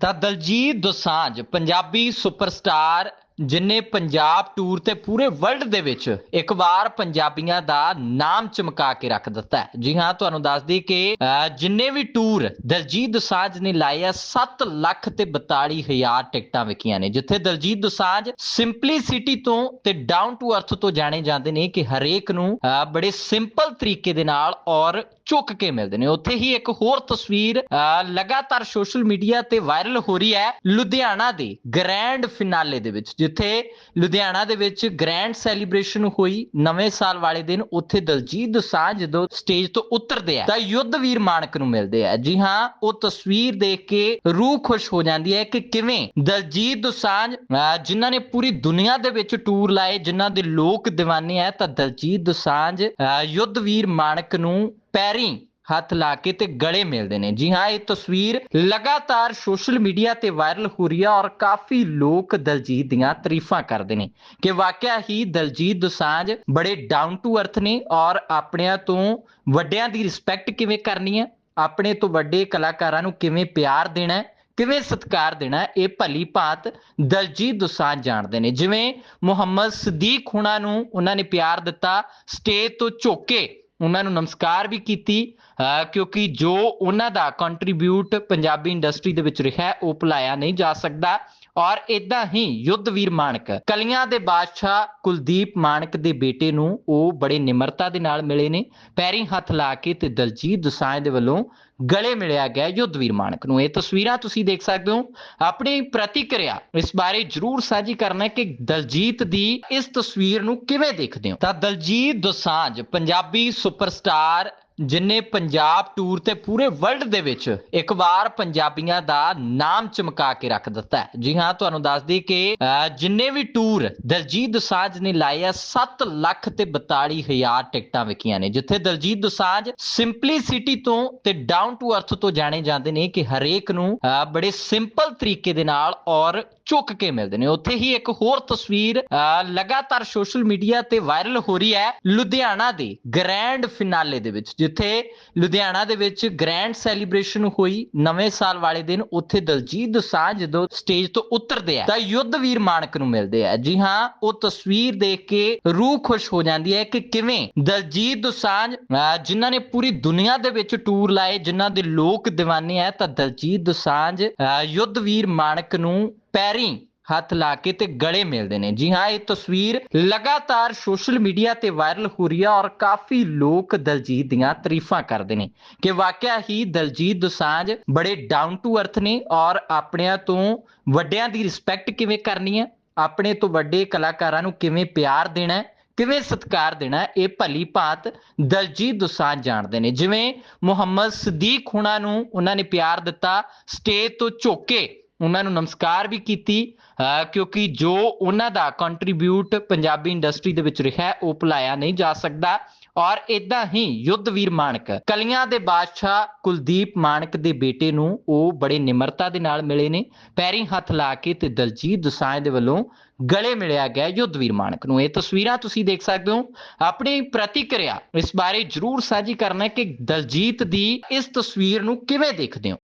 ਤਾਂ ਦਲਜੀਤ ਦੋਸਾਂਝ ਪੰਜਾਬੀ ਸੁਪਰਸਟਾਰ ਜਿਨੇ ਪੰਜਾਬ ਟੂਰ ਤੇ ਪੂਰੇ ਵਰਲਡ ਦੇ ਵਿੱਚ ਇੱਕ ਵਾਰ ਪੰਜਾਬੀਆਂ ਦਾ ਨਾਮ ਚਮਕਾ ਕੇ ਰੱਖ ਦਿੱਤਾ ਜੀ ਹਾਂ, ਤੁਹਾਨੂੰ ਦੱਸ ਦਈਏ ਕਿ ਜਿੰਨੇ ਵੀ ਟੂਰ ਦਲਜੀਤ ਦੋਸਾਂਝ ਨੇ ਲਾਏ 7 ਲੱਖ ਤੇ 42 ਟਿਕਟਾਂ ਵਿਕੀਆਂ ਨੇ, ਜਿੱਥੇ ਦਲਜੀਤ ਦੋਸਾਂਝ ਸਿੰਪਲੀਸਿਟੀ ਤੋਂ ਤੇ ਡਾਊਨ ਟੂ ਅਰਥ ਤੋਂ ਜਾਣੇ ਜਾਂਦੇ ਨੇ ਕਿ ਹਰੇਕ ਨੂੰ ਬੜੇ ਸਿੰਪਲ ਤਰੀਕੇ ਦੇ ਨਾਲ ਔਰ ਚੁੱਕ ਕੇ ਮਿਲਦੇ ਨੇ। ਉੱਥੇ ਹੀ ਇੱਕ ਹੋਰ ਤਸਵੀਰ ਲਗਾਤਾਰ ਸੋਸ਼ਲ ਮੀਡੀਆ ਤੇ ਵਾਇਰਲ ਹੋ ਰਹੀ ਹੈ, ਲੁਧਿਆਣਾ ਦੇ ਗ੍ਰੈਂਡ ਫਿਨਾਲੇ ਦੇ ਵਿੱਚ ਜਿੱਥੇ ਲੁਧਿਆਣਾ ਦੇ ਵਿੱਚ ਗ੍ਰੈਂਡ ਸੈਲੀਬ੍ਰੇਸ਼ਨ ਹੋਈ ਨਵੇਂ ਸਾਲ ਵਾਲੇ ਦਿਨ ਉੱਥੇ ਦਲਜੀਤ ਦੋਸਾਂਝ ਜਦੋਂ ਸਟੇਜ ਤੋਂ ਉਤਰਦੇ ਆ ਤਾਂ ਯੁੱਧਵੀਰ ਮਾਨਕ ਨੂੰ ਮਿਲਦੇ ਆ। ਜੀ ਹਾਂ ਉਹ ਤਸਵੀਰ ਦੇਖ ਕੇ ਰੂਹ ਖੁਸ਼ ਹੋ ਜਾਂਦੀ ਹੈ ਕਿ ਕਿਵੇਂ ਦਲਜੀਤ ਦੋਸਾਂਝ ਅਹ, ਜਿਨ੍ਹਾਂ ਨੇ ਪੂਰੀ ਦੁਨੀਆ ਦੇ ਵਿੱਚ ਟੂਰ ਲਾਏ ਜਿਨ੍ਹਾਂ ਦੇ ਲੋਕ دیਵਾਨੇ ਆ ਤਾਂ ਦਲਜੀਤ ਦੋਸਾਂਝ ਯੁੱਧਵੀਰ ਮਾਨਕ ਨੂੰ ਪੈਰੀ ਹੱਥ ਲਾ ਕੇ ਤੇ ਗਲੇ ਮਿਲਦੇ ਨੇ। ਜੀ ਹਾਂ, ਇਹ ਤਸਵੀਰ ਲਗਾਤਾਰ ਸੋਸ਼ਲ ਮੀਡੀਆ ਤੇ ਵਾਇਰਲ ਹੋ ਰਹੀ ਹੈ ਔਰ ਕਾਫੀ ਲੋਕ ਦਲਜੀਤ ਦੀਆਂ ਤਾਰੀਫਾਂ ਕਰਦੇ ਨੇ ਕਿ ਵਾਕਿਆ ਹੀ ਦਲਜੀਤ ਦੋਸਾਂਝ ਬੜੇ ਡਾਊਨ ਟੂ ਅਰਥ ਨੇ ਔਰ ਆਪਣਿਆਂ ਤੋਂ ਵੱਡਿਆਂ ਦੀ ਰਿਸਪੈਕਟ ਕਿਵੇਂ ਕਰਨੀ ਹੈ? ਆਪਣੇ ਤੋਂ ਵੱਡੇ ਕਲਾਕਾਰਾਂ ਨੂੰ ਕਿਵੇਂ ਪਿਆਰ ਦੇਣਾ ਹੈ? ਕਿਵੇਂ ਸਤਿਕਾਰ ਦੇਣਾ ਇਹ ਭਲੀ ਭਾਂਤ ਦਲਜੀਤ ਦੋਸਾਂਝ ਜਾਣਦੇ ਨੇ। ਜਿਵੇਂ ਮੁਹੰਮਦ ਸਦੀਕ ਹੁਣਾਂ ਨੂੰ ਉਹਨਾਂ ਨੇ ਪਿਆਰ ਦਿੱਤਾ, ਸਟੇਜ ਤੋਂ ਝੋਕੇ ਉਹਨਾਂ ਨੂੰ ਨਮਸਕਾਰ ਵੀ ਕੀਤੀ, ਅਹ, ਕਿਉਂਕਿ ਜੋ ਉਹਨਾਂ ਦਾ ਕੰਟਰੀਬਿਊਟ ਪੰਜਾਬੀ ਇੰਡਸਟਰੀ ਦੇ ਵਿੱਚ ਰਿਹਾ ਉਹ ਭੁਲਾਇਆ ਨਹੀਂ ਜਾ ਸਕਦਾ। ਔਰ ਇਦਾਂ ਹੀ ਯੁੱਧਵੀਰ ਮਾਨਕ ਕਲੀਆਂ ਦੇ ਬਾਦਸ਼ਾਹ ਕੁਲਦੀਪ ਮਾਨਕ ਦੇ ਬੇਟੇ ਨੂੰ ਉਹ ਬੜੇ ਨਿਮਰਤਾ ਦੇ ਨਾਲ ਮਿਲੇ ਨੇ, ਪੈਰੀਂ ਹੱਥ ਲਾ ਕੇ ਤੇ ਦਲਜੀਤ ਦੋਸਾਂਝ ਦੇ ਵੱਲੋਂ ਗਲੇ ਮਿਲਿਆ ਗਿਆ ਯੁੱਧਵੀਰ ਮਾਨਕ ਨੂੰ। ਇਹ ਤਸਵੀਰਾਂ ਤੁਸੀਂ ਦੇਖ ਸਕਦੇ ਹੋ। ਆਪਣੀ ਪ੍ਰਤੀਕਿਰਿਆ ਇਸ ਬਾਰੇ ਜਰੂਰ ਸਾਂਝੀ ਕਰਨਾ ਕਿ ਦਲਜੀਤ ਦੀ ਇਸ ਤਸਵੀਰ ਨੂੰ ਕਿਵੇਂ ਦੇਖਦੇ ਹੋ? ਤਾਂ ਦਲਜੀਤ ਦੋਸਾਂਝ, ਪੰਜਾਬੀ ਸੁਪਰਸਟਾਰ ਜਿਨੇ ਪੰਜਾਬ ਟੂਰ ਤੇ ਪੂਰੇ ਵਰਲਡ ਦੇ ਵਿੱਚ ਇੱਕ ਵਾਰ ਪੰਜਾਬੀਆਂ ਦਾ ਨਾਮ ਚਮਕਾ ਕੇ ਰੱਖ ਦਿੱਤਾ ਜੀ ਹਾਂ, ਤੁਹਾਨੂੰ ਦੱਸ ਦਈਏ ਕਿ ਜਿੰਨੇ ਵੀ ਟੂਰ ਦਲਜੀਤ ਦੋਸਾਂਝ ਨੇ ਲਾਏ ਆ 7 ਲੱਖ ਤੇ 42 ਟਿਕਟਾਂ ਵਿਕੀਆਂ ਨੇ, ਜਿੱਥੇ ਦਲਜੀਤ ਦੋਸਾਂਝ ਸਿੰਪਲੀਸਿਟੀ ਤੋਂ ਤੇ ਡਾਊਨ ਟੂ ਅਰਥ ਤੋਂ ਜਾਣੇ ਜਾਂਦੇ ਨੇ ਕਿ ਹਰੇਕ ਨੂੰ ਬੜੇ ਸਿੰਪਲ ਤਰੀਕੇ ਦੇ ਨਾਲ ਔਰ ਚੁੱਕ ਕੇ ਮਿਲਦੇ ਨੇ। ਉੱਥੇ ਹੀ ਇੱਕ ਹੋਰ ਤਸਵੀਰ ਲਗਾਤਾਰ ਸੋਸ਼ਲ ਮੀਡੀਆ ਤੇ ਵਾਇਰਲ ਹੋ ਰਹੀ ਹੈ, ਲੁਧਿਆਣਾ ਦੇ ਗ੍ਰੈਂਡ ਫਿਨਾਲੇ ਦੇ ਵਿੱਚ ਜਿੱਥੇ ਲੁਧਿਆਣਾ ਦੇ ਵਿੱਚ ਗ੍ਰੈਂਡ ਸੈਲੀਬ੍ਰੇਸ਼ਨ ਹੋਈ ਨਵੇਂ ਸਾਲ ਵਾਲੇ ਦਿਨ ਉੱਥੇ ਦਲਜੀਤ ਦੋਸਾਂਝ ਜਦੋਂ ਸਟੇਜ ਤੋਂ ਉਤਰਦੇ ਆ ਤਾਂ ਯੁੱਧਵੀਰ ਮਾਨਕ ਨੂੰ ਮਿਲਦੇ ਆ। ਜੀ ਹਾਂ ਉਹ ਤਸਵੀਰ ਦੇਖ ਕੇ ਰੂਹ ਖੁਸ਼ ਹੋ ਜਾਂਦੀ ਹੈ ਕਿ ਕਿਵੇਂ ਦਲਜੀਤ ਦੋਸਾਂਝ ਅਹ, ਜਿਨ੍ਹਾਂ ਨੇ ਪੂਰੀ ਦੁਨੀਆ ਦੇ ਵਿੱਚ ਟੂਰ ਲਾਏ ਜਿਨ੍ਹਾਂ ਦੇ ਲੋਕ دیਵਾਨੇ ਆ ਤਾਂ ਦਲਜੀਤ ਦੋਸਾਂਝ ਯੁੱਧਵੀਰ ਮਾਨਕ ਨੂੰ ਪੈਰੀ ਹੱਥ ਲਾ ਕੇ ਤੇ ਗਲੇ ਮਿਲਦੇ ਨੇ। ਜੀ ਹਾਂ, ਇਹ ਤਸਵੀਰ ਲਗਾਤਾਰ ਸੋਸ਼ਲ ਮੀਡੀਆ ਤੇ ਵਾਇਰਲ ਹੋ ਰਹੀ ਹੈ ਔਰ ਕਾਫੀ ਲੋਕ ਦਲਜੀਤ ਦੀਆਂ ਤਾਰੀਫਾਂ ਕਰਦੇ ਨੇ ਕਿ ਵਾਕਿਆ ਹੀ ਦਲਜੀਤ ਦੋਸਾਂਝ ਬੜੇ ਡਾਊਨ ਟੂ ਅਰਥ ਨੇ ਔਰ ਆਪਣਿਆਂ ਤੋਂ ਵੱਡਿਆਂ ਦੀ ਰਿਸਪੈਕਟ ਕਿਵੇਂ ਕਰਨੀ ਹੈ? ਆਪਣੇ ਤੋਂ ਵੱਡੇ ਕਲਾਕਾਰਾਂ ਨੂੰ ਕਿਵੇਂ ਪਿਆਰ ਦੇਣਾ ਹੈ? ਕਿਵੇਂ ਸਤਿਕਾਰ ਦੇਣਾ ਇਹ ਭਲੀ ਭਾਂਤ ਦਲਜੀਤ ਦੋਸਾਂਝ ਜਾਣਦੇ ਨੇ। ਜਿਵੇਂ ਮੁਹੰਮਦ ਸਦੀਕ ਹੁਣਾਂ ਨੂੰ ਉਹਨਾਂ ਨੇ ਪਿਆਰ ਦਿੱਤਾ, ਸਟੇਜ ਤੋਂ ਝੋਕੇ ਉਹਨਾਂ ਨੂੰ ਨਮਸਕਾਰ ਵੀ ਕੀਤੀ ਕਿਉਂਕਿ ਜੋ ਉਹਨਾਂ ਦਾ ਕੰਟਰੀਬਿਊਟ ਪੰਜਾਬੀ ਇੰਡਸਟਰੀ ਦੇ ਵਿੱਚ ਰਿਹਾ ਉਹ ਭੁਲਾਇਆ ਨਹੀਂ ਜਾ ਸਕਦਾ। ਔਰ ਇਦਾਂ ਹੀ ਯੁੱਧਵੀਰ ਮਾਨਕ ਕਲੀਆਂ ਦੇ ਬਾਦਸ਼ਾਹ ਕੁਲਦੀਪ ਮਾਨਕ ਦੇ ਬੇਟੇ ਨੂੰ ਉਹ ਬੜੇ ਨਿਮਰਤਾ ਦੇ ਨਾਲ ਮਿਲੇ ਨੇ, ਪੈਰੀ ਹੱਥ ਲਾ ਕੇ ਤੇ ਦਲਜੀਤ ਦੋਸਾਂਝ ਦੇ ਵੱਲੋਂ ਗਲੇ ਮਿਲਿਆ ਗਿਆ ਯੁੱਧਵੀਰ ਮਾਨਕ ਨੂੰ। ਇਹ ਤਸਵੀਰਾਂ ਤੁਸੀਂ ਦੇਖ ਸਕਦੇ ਹੋ। ਆਪਣੀ ਪ੍ਰਤੀਕਿਰਿਆ ਇਸ ਬਾਰੇ ਜਰੂਰ ਸਾਂਝੀ ਕਰਨਾ ਕਿ ਦਲਜੀਤ ਦੀ ਇਸ ਤਸਵੀਰ ਨੂੰ ਕਿਵੇਂ ਦੇਖਦੇ ਹੋ?